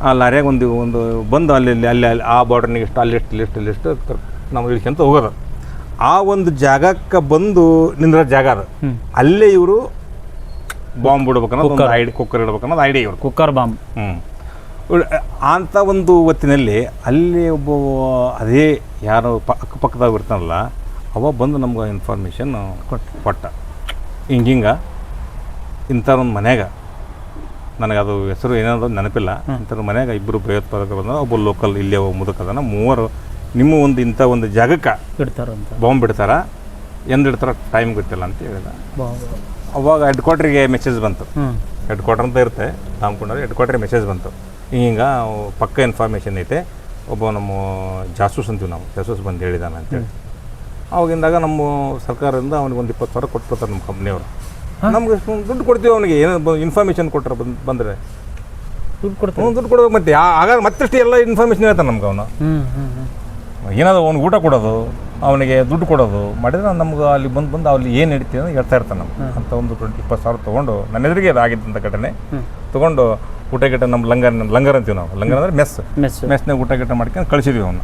ಆ ಲಾರ್ಯಾಗ ಒಂದು ಒಂದು ಬಂದು ಅಲ್ಲಿ ಅಲ್ಲಿ ಅಲ್ಲಿ ಆ ಬಾರ್ಡರ್ನಿಗೆ ಇಷ್ಟು ಅಲ್ಲಿ ಇಷ್ಟು ಲಿಸ್ಟ್ ಕರ್- ನಾವು ಇಳ್ಕೊಂತ ಹೋಗೋದು. ಆ ಒಂದು ಜಾಗಕ್ಕೆ ಬಂದು ನಿಂದ್ರ ಜಾಗ ಅದು. ಅಲ್ಲೇ ಇವರು ಬಾಂಬ್ ಬಿಡ್ಬೇಕನ್ನೋದು ಒಂದು ಐಡಿ ಕುಕ್ಕರ್ ಇಡ್ಬೇಕನ್ನೋದು ಐಡಿಯಾ ಇವರು ಕುಕ್ಕರ್ ಬಾಂಬ್. ಹ್ಞೂ ಅಂಥ ಒಂದು ಹೊತ್ತಿನಲ್ಲಿ ಅಲ್ಲಿ ಒಬ್ಬ ಅದೇ ಯಾರು ಪ ಅಕ್ಕಪಕ್ಕದಾಗ ಇರ್ತಾನಲ್ಲ ಅವ ಬಂದು ನಮ್ಗೆ ಇನ್ಫಾರ್ಮೇಷನ್ ಕೊಟ್ಟು ಕೊಟ್ಟ. ಹಿಂಗಿಂಗ ಹಿಂಗೆ ಇಂಥ ಒಂದು ಮನ್ಯಾಗ ನನಗೆ ಅದು ಹೆಸರು ಏನಾದ್ರು ನೆನಪಿಲ್ಲ ಇಂಥವ್ರ ಮನ್ಯಾಗ ಇಬ್ಬರು ಭಯೋತ್ಪಾದಕರು ಬಂದ ಒಬ್ಬ ಲೋಕಲ್ ಇಲ್ಲೇ ಮುದುಕ ಮುದುಕದನ ಮೂವರು ನಿಮ್ಮ ಒಂದು ಇಂಥ ಒಂದು ಜಾಗಕ್ಕೆ ಇಡ್ತಾರಂತ. ಬಾಂಬ್ ಬಿಡ್ತಾರ? ಎಂದಿಡ್ತಾರ ಟೈಮ್ ಗೊತ್ತಿಲ್ಲ ಅಂತ ಹೇಳಿದ. ಅವಾಗ ಹೆಡ್ ಕ್ವಾರ್ಟ್ರಿಗೆ ಮೆಸೇಜ್ ಬಂತು. ಹೆಡ್ ಕ್ವಾರ್ಟರ್ ಅಂತ ಇರುತ್ತೆ ತಾಮ್ಕೊಂಡ್ರೆ ಹೆಡ್ ಕ್ವಾರ್ಟ್ರಿಗೆ ಮೆಸೇಜ್ ಬಂತು. ಹಿಂಗ ಪಕ್ಕ ಇನ್ಫಾರ್ಮೇಷನ್ ಐತೆ. ಒಬ್ಬ ನಮ್ಮ ಜಾಸೂಸ್ ಅಂತೀವಿ ನಾವು. ಜಾಸೂಸ್ ಬಂದು ಹೇಳಿದಾನೆ ಅಂತೇಳಿ. ಅವಾಗಿಂದಾಗ ನಮ್ಮ ಸರ್ಕಾರದಿಂದ ಅವ್ನಿಗೆ ಒಂದು ಇಪ್ಪತ್ತು ಸಾವಿರ ಕೊಟ್ಬಿಡ್ತಾರೆ ನಮ್ಮ ಕಂಪ್ನಿಯವರು ನಮ್ಗೆ ದುಡ್ಡು ಕೊಡ್ತೀವಿ ಅವನಿಗೆ. ಏನೋ ಇನ್ಫಾರ್ಮೇಷನ್ ಕೊಟ್ಟರೆ ಬಂದು ಬಂದರೆ. ದುಡ್ಡು ಕೊಡ್ತಾರೆ. ಅವ್ನು ದುಡ್ಡು ಕೊಡೋದು ಮತ್ತೆ. ಆಗ ಮತ್ತಷ್ಟು ಎಲ್ಲ ಇನ್ಫಾರ್ಮೇಷನ್ ಹೇಳ್ತಾನೆ ನಮ್ಗೆ ಅವನು. ಏನಾದರೂ ಅವ್ನಿಗೆ ಊಟ ಕೊಡೋದು ಅವನಿಗೆ ದುಡ್ಡು ಕೊಡೋದು ಮಾಡಿದ್ರೆ ನಮ್ಗೆ ಅಲ್ಲಿ ಬಂದು ಬಂದು ಅಲ್ಲಿ ಏನು ಹಿಡಿತೀವಿ ಅಂತ ಹೇಳ್ತಾ ಇರ್ತಾನೆ ನಮ್ಗೆ. ಅಂತ ಒಂದು ಟ್ವೆಂಟಿ ಇಪ್ಪತ್ತು ಸಾವಿರ ತೊಗೊಂಡು ನನ್ನ ಎದುರಿಗೆ ಅದು ಆಗಿದ್ದಂಥ ಘಟನೆ. ತೊಗೊಂಡು ಊಟ ಗೀಟ ನಮ್ಮ ಲಂಗರ್ ಲಂಗರ್ ಅಂತೀವಿ ನಾವು. ಲಂಗರ್ ಅಂದ್ರೆ ಮೆಸ್ ಮೆಸ್ ಮೆಸ್ನಾಗ ಊಟ ಗೀಟ ಮಾಡ್ಕೊಂಡು ಕಳಿಸಿದ್ವಿ ಅವನು